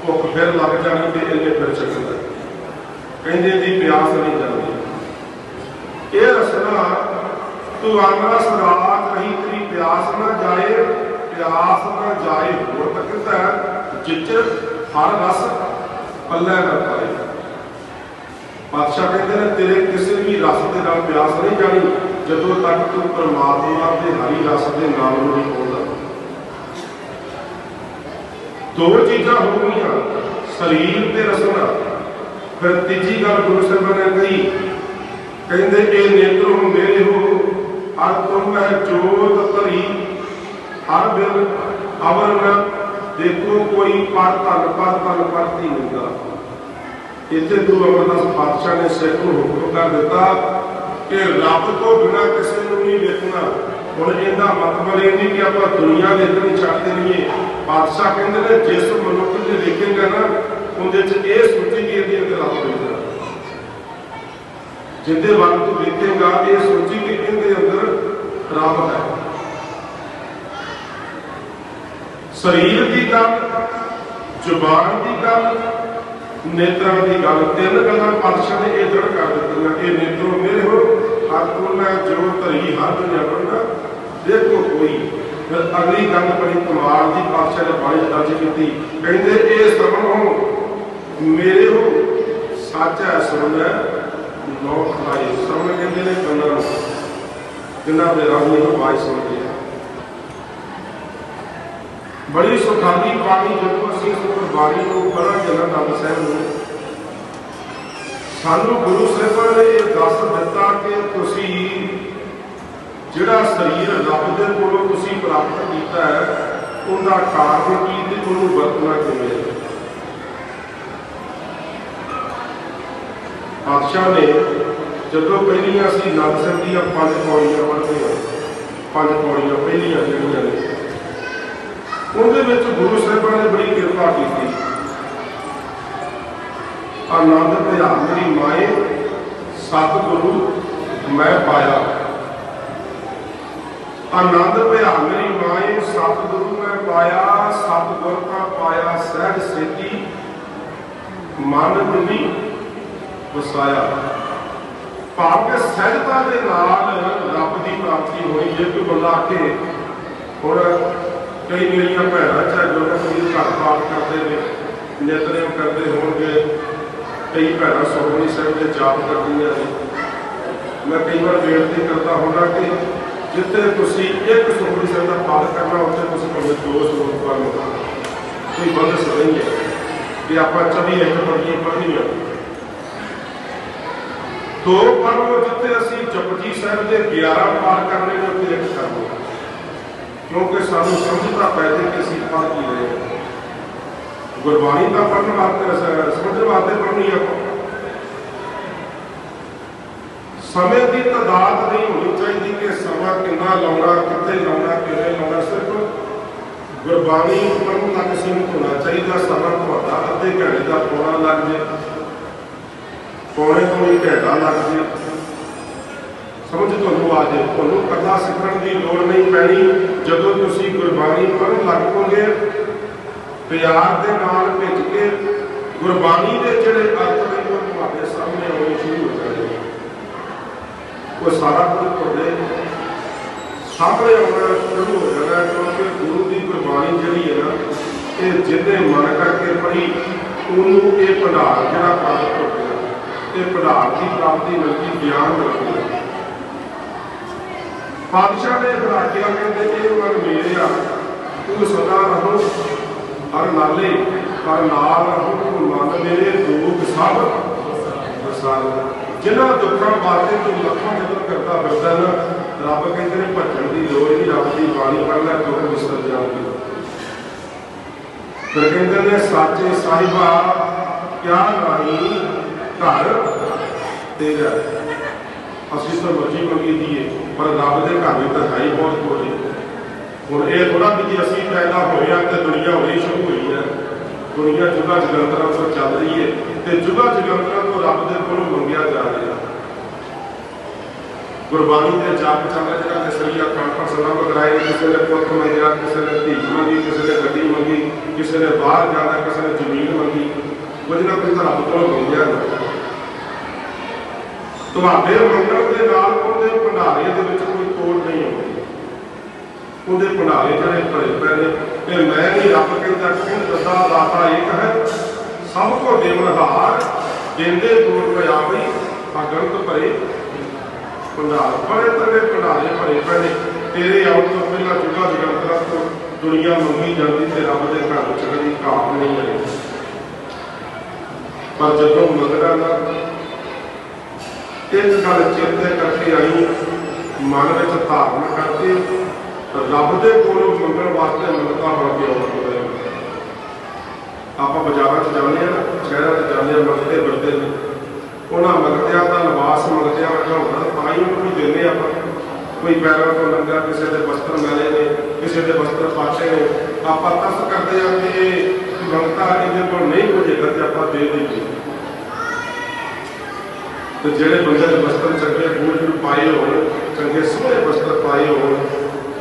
S1: ਭੁੱਖ ਫਿਰ ਲੱਗ ਜਾਣੀ ਤੇ ਇਹਨੇ ਫਿਰ ਚੱਕਦਾ ਕਹਿੰਦੇ ਦੀ ਪਿਆਸ ਨਹੀਂ ਜਾਂਦੀ। ਇਹ ਰਸਨਾ, ਤੂੰ ਆਂਦਾ ਸਰਾਤ ਕਹੀ ਤੇਰੀ ਪਿਆਸ ਨਾ ਜਾਏ। ਪਿਆਸ ਨਾ ਜਾਏ ਹੋਰ ਤਾਂ ਕਹਿੰਦਾ ਹਰ ਰਸ ਪੱਲੇ ਨਾ ਪਾਏ। ਪਾਤਸ਼ਾਹ ਕਹਿੰਦੇ ਨੇ, ਤੇਰੇ ਕਿਸੇ ਵੀ ਰਸ ਦੇ ਨਾਲ ਪਿਆਸ ਨਹੀਂ ਜਾਣੀ, ਜਦੋਂ ਤੱਕ ਤੂੰ ਪਰਮਾਤਮਾ ਦੇ ਹਰੀ ਰਸ ਦੇ ਨਾਮ ਨੂੰ ਨਹੀਂ ਖੋਲਦਾ ਦੋ ਚੀਜ਼ਾਂ ਹੋ ਗਈਆਂ, ਸਰੀਰ ਤੇ ਰਸਨਾ ਫਿਰ ਤੀਜੀ ਗੱਲ ਗੁਰੂ ਸਾਹਿਬਾਨ ਨੇ ਕਹੀ, ਕਹਿੰਦੇ, ਇਹ ਨੇਤਰੋ ਮੇਰੇ ਹੋ ਹਰ ਤੁਮ ਹੈ ਜੋਤ ਧਰੀ ਹਰ ਬਿਲ ਅਵਰ ਨ ਦੇਖੋ ਕੋਈ ਪਰ ਧਨ ਪਰ ਧਨ ਪਰਤੀ ਹੁੰਦਾ। ਇੱਥੇ ਗੁਰੂ ਅਮਰਦਾਸ ਪਾਤਸ਼ਾਹ ਨੇ ਸਿੱਖ ਨੂੰ ਹੁਕਮ ਕਰ ਦਿੱਤਾ ਕਿ ਰੱਬ ਤੋਂ ਬਿਨਾ ਕਿਸੇ ਨੂੰ ਨਹੀਂ ਵੇਖਣਾ। ਹੁਣ ਇਹਦਾ ਮਤਲਬ ਇਹ ਨਹੀਂ ਕਿ ਆਪਾਂ ਦੁਨੀਆ ਵੇਖਣੀ ਛੱਡ ਦੇਣੀ ਪਾਤਸ਼ਾਹ ਕਹਿੰਦੇ ਨੇ, ਜਿਸ ਮਨੁੱਖ ਨੇ ਵੇਖੇਗਾ ਨਾ, ਉਹਦੇ ਚ ਇਹ ਸੋਚੀ ਕਿ ਇਹਦੇ ਅੰਦਰ ਰੱਬ ਬੈਠਾ ਜਿੰਦੇ ਵੱਲ ਤੂੰ ਵੇਖੇਗਾ, ਇਹ ਸੋਚੀ ਕਿ ਇਹਦੇ ਅੰਦਰ ਰੱਬ ਹੈ। ਸਰੀਰ ਦੀ ਗੱਲ, ਜ਼ੁਬਾਨ ਦੀ ਗੱਲ, ਨੇਤਰਾਂ ਦੀ ਗੱਲ, ਤਿੰਨ ਗੱਲਾਂ ਪਾਤਸ਼ਾਹ ਨੇ ਇਹ ਕਰ ਦਿੱਤੀਆਂ। ਇਹ ਨੇਤਰੋਂ ਮੇਰੇ ਹੋ ਹੱਥ ਮੈਂ ਜੋ ਧਰੀ ਹਰ ਦੁਨੀਆ ਦੇਖੋ ਕੋਈ ਅਗਲੀ ਗੱਲ ਬੜੀ ਕਮਾਲ ਦੀ ਪਾਤਸ਼ਾਹ ਨੇ ਬਾਣੀ ਦਰਜ ਕੀਤੀ। ਕਹਿੰਦੇ, ਇਹ ਸਰਵਣ ਹੋ, ਮੇਰੇ ਹੋ, ਸੱਚ ਹੈ ਸੁਣਨਾ ਨੌ ਖਾਈ ਸਰਵਣ ਕਹਿੰਦੇ ਨੇ, ਕੰਨਾਂ ਨੂੰ। ਜਿਨ੍ਹਾਂ ਦੇ ਰੰਗ ਨੂੰ ਆਵਾਜ਼ ਸੁਣਦੇ ਆ ਬੜੀ ਸੁਖਾਲੀ ਪਾਣੀ ਜਦੋਂ ਅਸੀਂ ਇਸ ਗੁਰਬਾਣੀ ਨੂੰ ਪੜ੍ਹਾਂਗੇ ਨਾ ਨਾਮ ਸਾਹਿਬ ਨੂੰ। ਸਾਨੂੰ ਗੁਰੂ ਸਾਹਿਬਾਨ ਨੇ ਇਹ ਦੱਸ ਦਿੱਤਾ ਕਿ ਤੁਸੀਂ ਜਿਹੜਾ ਸਰੀਰ ਰੱਬ ਦੇ ਕੋਲੋਂ ਤੁਸੀਂ ਪ੍ਰਾਪਤ ਕੀਤਾ ਹੈ, ਉਹਦਾ ਕਾਰਨ ਕੀ ਤੇ ਉਹਨੂੰ ਵਰਤਣਾ ਕਿਵੇਂ ਹੈ? ਪਾਤਸ਼ਾਹ ਨੇ ਜਦੋਂ ਪਹਿਲੀਆਂ ਅਸੀਂ ਨੰਦ ਸਾਹਿਬ ਦੀਆਂ ਪੰਜ ਪੌੜੀਆਂ ਪੜ੍ਹਦੇ ਹਾਂ, ਪੰਜ ਪੌੜੀਆਂ ਪਹਿਲੀਆਂ ਜਿਹੜੀਆਂ ਨੇ ਉਹਦੇ ਵਿੱਚ ਗੁਰੂ ਸਾਹਿਬਾਂ ਨੇ ਬੜੀ ਕਿਰਪਾ ਕੀਤੀ। ਆਨੰਦ ਭਿਆ ਮੇਰੀ ਮਾਏ, ਸਤਿਗੁਰੂ, ਮੈਂ ਪਾਇਆ। ਆਨੰਦ ਭਿਆ ਮੇਰੀ ਮਾਏ, ਸਤਿਗੁਰੂ, ਮੈਂ ਪਾਇਆ, ਸਤਿਗੁਰ ਕਾ ਪਾਇਆ, ਸਹਿਜ ਸੇਤੀ, ਮਨ ਨਹੀਂ ਵਸਾਇਆ। ਭਾਵ ਕਿ ਸਹਿਜਤਾ ਦੇ ਨਾਲ ਰੱਬ ਦੀ ਪ੍ਰਾਪਤੀ ਹੋਈ, ਜੇ ਕੋਈ ਬੰਦਾ ਆ ਕੇ ਹੁਣ ਕਈ ਮੇਰੀਆਂ ਭੈਣਾਂ ਚਾਹੇ ਜੋ ਕੋਈ ਘਰ ਪਾਠ ਕਰਦੇ ਨੇ ਨਿਤਨੇਮ ਕਰਦੇ ਹੋਣਗੇ। ਕਈ ਭੈਣਾਂ ਸੁਖਮਨੀ ਸਾਹਿਬ ਦੇ ਜਾਪ ਕਰਦੀਆਂ ਨੇ। ਮੈਂ ਕਈ ਵਾਰ ਬੇਨਤੀ ਕਰਦਾ ਹੁੰਦਾ ਕਿ ਜਿੱਥੇ ਤੁਸੀਂ ਇੱਕ ਸੁਖਮਨੀ ਸਾਹਿਬ ਦਾ ਪਾਠ ਕਰਨਾ, ਉੱਥੇ ਤੁਸੀਂ ਭਾਵੇਂ ਦੋ ਸਰੂਪ ਕਰ ਲਓ। ਕੋਈ ਬੰਦਸ ਨਹੀਂ ਹੈ ਕਿ ਆਪਾਂ ਚਵੀ ਇੱਕ ਪੜ੍ਹੀ ਪੜ੍ਹਨੀ ਹੈ ਦੋ ਪੜ੍ਹ ਲਓ ਜਿੱਥੇ ਅਸੀਂ ਜਪਜੀ ਸਾਹਿਬ ਦੇ 11 ਪਾਠ ਕਰਨੇ ਨੇ, ਉੱਥੇ ਇੱਕ ਕਰ ਲਓ। ਕਿਉਂਕਿ ਸਾਨੂੰ ਸਮਝਦਾ ਪੈ ਜੇ ਕਿ ਅਸੀਂ ਪੜ੍ਹ ਕੀ ਰਹੇ ਗੁਰਬਾਣੀ ਦਾ ਪੜ੍ਹਨ ਵਾਸਤੇ ਸਮਝਣ ਵਾਸਤੇ ਪੜ੍ਹਨੀ ਆਪਾਂ ਸਮੇਂ ਦੀ ਤਦਾਦ ਨਹੀਂ ਹੋਣੀ ਚਾਹੀਦੀ ਕਿ ਸਮਾਂ ਕਿੰਨਾ ਲਾਉਣਾ, ਕਿੱਥੇ ਲਾਉਣਾ, ਕਿਵੇਂ ਲਾਉਣਾ। ਸਿਰਫ ਗੁਰਬਾਣੀ ਪੜ੍ਹਨ ਤੱਕ ਸੀਮਿਤ ਹੋਣਾ ਚਾਹੀਦਾ। ਸਮਾਂ ਤੁਹਾਡਾ ਅੱਧੇ ਘੰਟੇ ਦਾ ਪੌਣਾ ਲੱਗ ਜੇ, ਪੌਣੇ ਤੋਂ ਇੱਕ ਘੰਟਾ ਲੱਗ ਜੇ। ਸਮਝ ਤੁਹਾਨੂੰ ਆ ਜਾਏ ਤੁਹਾਨੂੰ ਕਥਾ ਸਿੱਖਣ ਦੀ ਲੋੜ ਨਹੀਂ ਪੈਣੀ। ਜਦੋਂ ਤੁਸੀਂ ਗੁਰਬਾਣੀ ਪੜ੍ਹਨ ਲੱਗ ਪੋਗੇ, ਪਿਆਰ ਦੇ ਨਾਲ ਭਿੱਜ ਕੇ ਗੁਰਬਾਣੀ ਦੇ ਜਿਹੜੇ ਅਰਥ ਨੇ, ਉਹ ਤੁਹਾਡੇ ਸਾਹਮਣੇ ਆਉਣੇ ਸ਼ੁਰੂ ਹੋ ਜਾਣਗੇ। ਉਹ ਸਾਰਾ ਕੁਝ ਤੁਹਾਡੇ ਸਾਹਮਣੇ ਆਉਣਾ ਸ਼ੁਰੂ ਹੋ ਜਾਣਾ, ਕਿਉਂਕਿ ਗੁਰੂ ਦੀ ਗੁਰਬਾਣੀ ਜਿਹੜੀ ਹੈ ਨਾ, ਇਹ ਜਿਹਦੇ ਮਨ ਕਰਕੇ ਪੜ੍ਹੀ, ਉਹਨੂੰ ਇਹ ਭੰਡਾਰ ਜਿਹੜਾ ਪ੍ਰਾਪਤ ਹੋ ਗਿਆ ਇਹ ਭੰਡਾਰ ਦੀ ਪ੍ਰਾਪਤੀ ਮਿਲਦੀ, ਗਿਆਨ ਮਿਲਦੀ ਪਾਤਸ਼ਾਹ ਨੇ ਬਰਾਕਿਆ ਕਹਿੰਦੇ ਇਹ ਮਨ ਮੇਰੇ ਤੂੰ ਸਦਾ ਰਹੋ, ਹਰ ਨਾਲੇ, ਹਰ ਨਾਲ ਰਹੋ, ਮਨ ਮੇਰੇ ਦੁੱਖ ਸਭ। ਵਸਾਲ ਜਿਨ੍ਹਾਂ ਦੁੱਖਾਂ ਵਾਸਤੇ ਤੂੰ ਲੱਖਾਂ ਜਦੋਂ ਕਰਦਾ ਫਿਰਦਾ ਨਾ, ਰੱਬ ਕਹਿੰਦੇ ਨੇ ਭੱਜਣ ਦੀ ਲੋੜ ਨਹੀਂ ਰੱਬ ਦੀ ਬਾਣੀ ਪੜ੍ਹ ਲੈ ਦੁੱਖ ਵਿਸਰ ਜਾਣਗੇ। ਫਿਰ ਕਹਿੰਦੇ ਨੇ ਸਾਚੇ ਸਾਹਿਬਾ, ਕਿਆ ਨਹੀਂ ਘਰ ਤੇਰਾ ਅਸੀਂ ਤਾਂ ਮਰਜ਼ੀ ਮੰਗੀ ਦੀਏ ਪਰ ਰੱਬ ਦੇ ਘਰ ਵਿੱਚ ਤਾਂ ਹੈ ਹੀ ਬਹੁਤ ਕੁਝ। ਹੁਣ ਇਹ ਥੋੜਾ ਵੀ ਜੇ ਅਸੀਂ ਪੈਦਾ ਹੋਏ ਆ ਤੇ ਦੁਨੀਆ ਹੋਣੀ ਸ਼ੁਰੂ ਹੋਈ ਹੈ ਦੁਨੀਆ ਜੁਗਾ ਜਗੰਤਰਾਂ ਤੋਂ ਚੱਲ ਰਹੀ ਹੈ ਤੇ ਜੁਗਾ ਜਗੰਤਰਾਂ ਤੋਂ ਰੱਬ ਦੇ ਕੋਲੋਂ ਮੰਗਿਆ ਜਾ ਰਿਹਾ। ਗੁਰਬਾਣੀ ਦੇ ਜਾਪ ਚੱਲ ਜਿਹੜਾ ਨਸਰੀਆ ਕਾਂਪਰ ਸਲਾਮ ਕਰਾਏ ਕਿਸੇ ਨੇ ਪੁੱਤ ਮੰਗਿਆ, ਕਿਸੇ ਨੇ ਧੀ ਮੰਗੀ, ਕਿਸੇ ਨੇ ਗੱਡੀ ਮੰਗੀ, ਕਿਸੇ ਨੇ ਬਾਹਰ ਜਾਣਾ, ਕਿਸੇ ਨੇ ਜ਼ਮੀਨ ਮੰਗੀ। ਕੁਝ ਨਾ ਕੁਝ ਰੱਬ ਕੋਲੋਂ ਮੰਗਿਆ ਜਾਂਦਾ। ਤੁਹਾਡੇ ਮੰਗਣ ਦੇ ਨਾਲ ਉਹਦੇ ਭੰਡਾਰੇ ਦੇ ਵਿੱਚ ਕੋਈ ਤੋੜ ਨਹੀਂ ਆਉਂਦੀ। ਉਹਦੇ ਭੰਡਾਰੇ ਜਿਹੜੇ ਭਰੇ ਪਏ ਨੇ। ਤੇ ਮੈਂ ਨਹੀਂ ਰੱਬ ਕਹਿੰਦਾ ਕਿ ਦਦਾ ਦਾਤਾ ਇੱਕ ਹੈ। ਸਭ ਕੋ ਦੇਵਨਹਾਰ ਦਿੰਦੇ ਦੂਰ ਪਿਆ ਬਈ ਭਰੇ। ਭੰਡਾਰ ਬੜੇ ਤਰੇ ਭੰਡਾਰੇ ਭਰੇ ਪਏ ਨੇ। ਤੇਰੇ ਆਉਣ ਤੋਂ ਪਹਿਲਾਂ ਜੁਗਾ ਜਗੰਤਰਾ ਤੋਂ ਦੁਨੀਆ ਮੰਗੀ ਜਾਂਦੀ ਤੇ ਰੱਬ ਦੇ ਘਰ ਵਿੱਚ ਕਦੀ ਘਾਟ ਨਹੀਂ ਆਈ। ਪਰ ਜਦੋਂ ਮੰਗਦਾ ਦਾ ਇੱਕ ਗੱਲ ਚੇਤੇ ਕਰਕੇ ਆਈ, ਮਨ ਵਿੱਚ ਧਾਰਨ ਕਰਕੇ ਰੱਬ ਦੇ ਕੋਲੋਂ ਮੰਗਣ ਵਾਸਤੇ ਮੰਗਤਾ ਬਣ ਕੇ ਆਉਣਾ ਆਪਾਂ ਬਾਜ਼ਾਰਾਂ 'ਚ ਜਾਂਦੇ ਆ ਸ਼ਹਿਰਾਂ 'ਚ ਜਾਂਦੇ ਆ ਮੰਗਦੇ ਵਰਦੇ ਨੇ। ਉਹਨਾਂ ਮੰਗਦਿਆਂ ਦਾ ਲਿਬਾਸ ਮੰਗਦਿਆਂ ਵਰਗਾ ਤਾਂ ਹੀ ਉਹਨੂੰ ਵੀ ਦਿੰਦੇ ਆਪਾਂ। ਕੋਈ ਪੈਰਾਂ ਤੋਂ ਨੰਗਾ ਕਿਸੇ ਦੇ ਵਸਤਰ ਮੈਲੇ ਨੇ, ਕਿਸੇ ਦੇ ਵਸਤਰ ਪਾਟੇ ਨੇ। ਆਪਾਂ ਤਰਸ ਕਰਦੇ ਆ ਕਿ ਮੰਗਤਾ ਇਹਦੇ ਕੋਲ ਨਹੀਂ ਕੁਝ ਹੈਗਾ ਤੇ ਆਪਾਂ ਦੇ ਦਈਏ। ਤੇ ਜਿਹੜੇ ਬੰਦੇ ਦੇ ਵਸਤਰ ਚੰਗੇ ਬੂਟ ਨੂੰ ਪਾਏ ਹੋਣ ਚੰਗੇ ਸੋਹਣੇ ਵਸਤਰ ਪਾਏ ਹੋਣ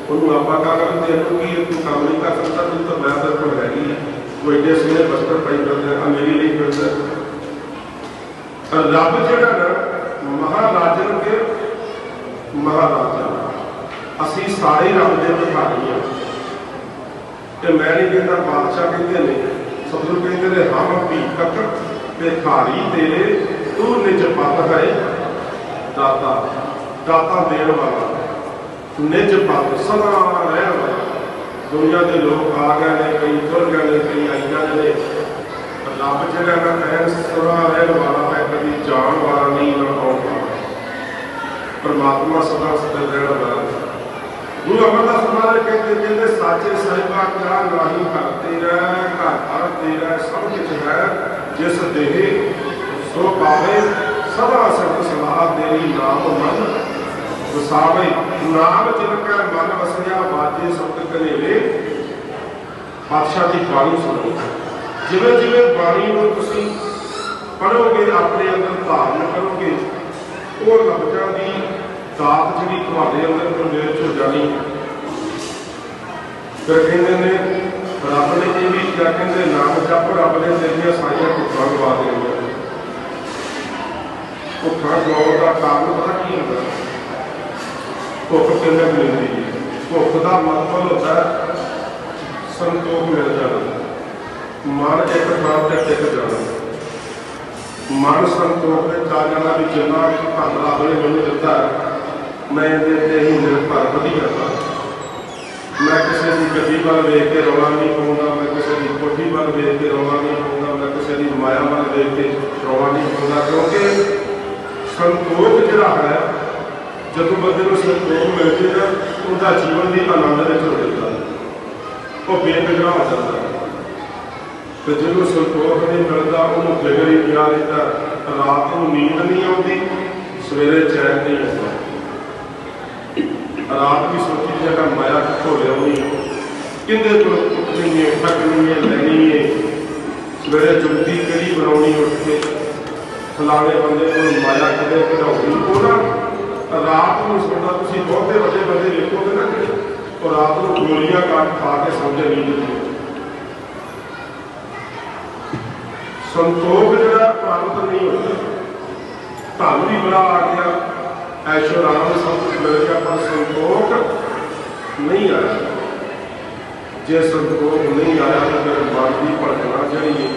S1: ਉਹਨੂੰ ਆਪਾਂ ਕਹਾਂਗੇ ਤੈਨੂੰ ਕੀ ਹੈ, ਤੂੰ ਕੰਮ ਨਹੀਂ ਕਰ ਸਕਦਾ? ਤੂੰ ਤਾਂ ਮੈਂ ਤੇਰੇ ਕੋਲ ਹੈਗੀ ਹੈ ਤੂੰ ਸੋਹਣੇ ਵਸਤਰ ਪਾਈ ਫਿਰਦਾ ਆ ਮੇਰੀ ਲਈ ਫਿਰਦਾ ਰੱਬ ਜਿਹੜਾ ਨਾ ਮਹਾਰਾਜਨ ਕੇ ਮਹਾਰਾਜਾ ਅਸੀਂ ਸਾਰੇ ਰੱਬ ਦੇ ਭਿਖਾਰੀ ਹਾਂ ਤੇ ਮੈਂ ਨਹੀਂ ਕਹਿੰਦਾ ਬਾਦਸ਼ਾਹ ਕਹਿੰਦੇ ਨੇ ਸਤਿਗੁਰੂ ਕਹਿੰਦੇ ਨੇ ਹਮ ਭੀਖਕ ਤੇ ਖਾਰੀ ਤੇਰੇ ਤੂੰ ਨਿਜ ਪਤ ਹੈ ਦਾਤਾ ਦਾਤਾ ਦੇਣ ਵਾਲਾ, ਨਿਜ ਪਤ ਸਦਾ ਰਹਿਣ ਵਾਲਾ। ਦੁਨੀਆ ਦੇ ਲੋਕ ਆ ਗਏ ਨੇ, ਕਈ ਤੁਰ ਗਏ ਨੇ, ਕਈ ਆਈ ਨੇ। ਰੱਬ ਜਿਹੜਾ ਨਾ ਐਨ ਸਦਾ ਰਹਿਣ ਵਾਲਾ ਹੈ, ਕਦੀ ਜਾਣ ਵਾਲਾ ਨਹੀਂ, ਨਾ ਆਉਣ ਵਾਲਾ। ਪਰਮਾਤਮਾ ਸਦਾ ਸਦਾ ਰਹਿਣ ਵਾਲਾ। ਗੁਰੂ ਅਮਰਦਾਸ ਮਹਾਰਾਜ ਕਹਿੰਦੇ ਕਹਿੰਦੇ, ਸਾਚੇ ਸਾਹਿਬਾ ਕਾ ਨਾਹੀ ਘਰ ਤੇਰਾ ਘਰ ਘਰ ਤੇਰਾ ਸਭ ਕੁਝ ਹੈ, ਜਿਸ ਦੇਹ ਸੋ ਪਾਵੇ ਸਦਾ ਸਰਬ ਸਲਾਹ ਤੇਰੀ ਨਾਮ ਮਨ। ਵਸਾਵੇ, ਨਾਮ ਜਿਨ ਕੈ ਮਨ ਵਸਿਆ ਬਾਜੇ ਸਬਦ ਕਨੇਲੇ ਬਾਦਸ਼ਾਹ ਦੀ ਬਾਣੀ ਸੁਣੋ। ਜਿਵੇਂ ਜਿਵੇਂ ਬਾਣੀ ਨੂੰ ਤੁਸੀਂ ਪੜ੍ਹੋਗੇ, ਆਪਣੇ ਅੰਦਰ ਧਾਰਨ ਕਰੋਗੇ, ਉਹ ਲਫ਼ਜ਼ਾਂ ਦੀ ਦਾਤ ਜਿਹੜੀ ਤੁਹਾਡੇ ਅੰਦਰ ਪ੍ਰਵੇਸ਼ ਹੋ ਜਾਣੀ। ਫਿਰ ਕਹਿੰਦੇ ਨੇ, ਰੱਬ ਨੇ ਇਹ ਵੀ ਕਿਹਾ ਕਹਿੰਦੇ, ਨਾਮ ਜਪ ਰੱਬ ਨੇ ਤੇਰੀਆਂ ਸਾਰੀਆਂ ਭੁੱਖਾਂ ਗਵਾ ਦੇਣੀਆਂ ਭੁੱਖਾਂ ਗਵਾਉਣ ਦਾ ਕਾਰਨ ਪਤਾ ਕੀ ਹੁੰਦਾ ਭੁੱਖ ਕਿੰਨੇ ਮਿਲਦੀ ਹੈ ਭੁੱਖ ਦਾ ਮਤਲਬ ਹੁੰਦਾ ਹੈ ਸੰਤੋਖ ਮਿਲ ਜਾਣਾ ਮਨ ਇੱਕ ਥਾਂ ਤੇ ਟਿਕ ਜਾਣਾ ਮਨ ਸੰਤੋਖ ਦੇ ਚਾ ਜਾਣਾ ਵੀ ਜਿੰਨਾ ਧਨ ਰੱਬ ਨੇ ਮੈਨੂੰ ਦਿੱਤਾ ਹੈ, ਮੈਂ ਇਹਦੇ ਤੇ ਹੀ ਨਿਰਭਰ ਵਧੀਆ ਹਾਂ ਮੈਂ ਕਿਸੇ ਦੀ ਗੱਡੀ ਵੱਲ ਵੇਖ ਕੇ ਰੌਲਾ ਨਹੀਂ ਪਾਉਂਦਾ ਮੈਂ ਕਿਸੇ ਦੀ ਕੋਠੀ ਵੱਲ ਵੇਖ ਕੇ ਰੌਲਾ ਨਹੀਂ ਪਾਉਂਦਾ ਮੈਂ ਕਿਸੇ ਦੀ ਮਾਇਆ ਵੱਲ ਵੇਖ ਕੇ ਰੌਲਾ ਨਹੀਂ ਪਾਉਂਦਾ ਕਿਉਂਕਿ ਸੰਤੋਖ ਜਿਹੜਾ ਹੈ। ਜਦੋਂ ਬੰਦੇ ਨੂੰ ਸੰਤੋਖ ਮਿਲ ਜੇ ਉਹਦਾ ਜੀਵਨ ਦੀ ਆਨੰਦ ਵਿੱਚ ਹੋ ਜਾਂਦਾ ਹੈ। ਉਹ ਬੇਫਿਕਰਾ ਹੋ ਜਾਂਦਾ ਹੈ। ਤੇ ਜਿਹਨੂੰ ਸੰਤੋਖ ਨਹੀਂ ਮਿਲਦਾ, ਉਹਨੂੰ ਫਿਕਰ ਹੀ ਪਿਆ ਰਹਿੰਦਾ ਰਾਤ ਨੂੰ ਨੀਂਦ ਨਹੀਂ ਆਉਂਦੀ, ਸਵੇਰੇ ਚੈਨ ਨਹੀਂ ਆਉਂਦਾ। ਰਾਤ ਵੀ ਸੋਚੀ ਜਗਾ ਮਾਇਆ ਕਿੱਥੋਂ ਲਿਆਉਣੀ ਕਿੰਦੇ ਤੋਂ ਕੁੱਟਣੀ ਹੈ ਫੱਕਣੀ ਹੈ, ਲੈਣੀ ਹੈ? ਸਵੇਰੇ ਜੁਗਤੀ ਕਿਹੜੀ ਬਣਾਉਣੀ ਉੱਠ ਕੇ? ਫਲਾਣੇ ਬੰਦੇ ਕੋਲ ਮਾਇਆ ਕਿਤੇ ਕਢਾਉਣੀ ਉਹ ਨਾ ਰਾਤ ਨੂੰ ਸੁਣਦਾ, ਤੁਸੀਂ ਬਹੁਤੇ ਵੱਡੇ ਬੰਦੇ ਵੇਖੋਗੇ ਨਾ ਕਿ ਉਹ ਰਾਤ ਨੂੰ ਗੋਲੀਆਂ ਕੱਟ ਖਾ ਕੇ ਸਮਝ ਨਹੀਂ ਦਿੰਦੇ। ਸੰਤੋਖ ਜਿਹੜਾ ਪ੍ਰਾਪਤ ਨਹੀਂ ਹੁੰਦਾ। ਧਨ ਵੀ ਬੜਾ ਆ ਗਿਆ। ਐਸ਼ੋ ਆਰਾਮ ਸਭ ਕੁਝ ਮਿਲ ਗਿਆ, ਪਰ ਸੰਤੋਖ ਨਹੀਂ ਆਇਆ। ਜੇ ਸੰਤੋਖ ਨਹੀਂ ਆਇਆ ਤਾਂ ਫਿਰ ਮਨ ਦੀ ਭੜਕਣਾ ਜਿਹੜੀ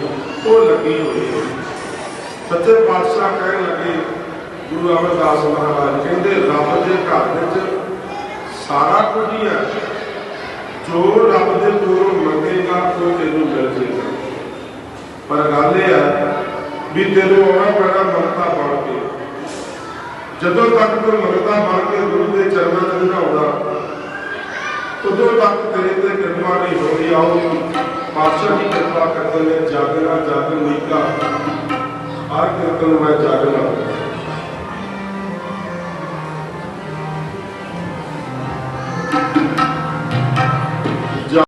S1: ਉਹ ਲੱਗੀ ਹੋਈ ਹੈ। ਸੱਚੇ ਪਾਤਸ਼ਾਹ ਕਹਿਣ ਲੱਗੇ, ਗੁਰੂ ਅਮਰਦਾਸ ਮਹਾਰਾਜ ਕਹਿੰਦੇ, ਰੱਬ ਦੇ ਘਰ ਵਿੱਚ ਸਾਰਾ ਕੁਝ ਹੀ ਹੈ। ਜੋ ਰੱਬ ਦੇ ਕੋਲੋਂ ਮੰਗੇਗਾ, ਉਹ ਤੈਨੂੰ ਮਿਲ ਜੇਗਾ ਪਰ ਗੱਲ ਇਹ ਹੈ ਵੀ ਤੈਨੂੰ ਆਉਣਾ ਪੈਣਾ ਮੰਗਤਾ ਬਣ ਕੇ। ਜਦੋਂ ਤੱਕ ਤੂੰ ਮੰਗਤਾ ਬਣ ਕੇ ਗੁਰੂ ਦੇ ਚਰਨਾਂ 'ਚ ਨਹੀਂ ਆਉਂਦਾ, ਉਦੋਂ ਤੱਕ ਤੇਰੇ ਤੇ ਕਿਰਪਾ ਨਹੀਂ ਹੋਣੀ। ਆਉ ਪਾਤਸ਼ਾਹ ਦੀ ਕਿਰਪਾ ਕਰਦੇ ਨੇ, ਜਾਗਣਾ, ਜਾਗਣ, ਨੀਕਾ। ਹਰ ਕੀਰਤਨ ਮੈਂ ਜਾਗਣਾ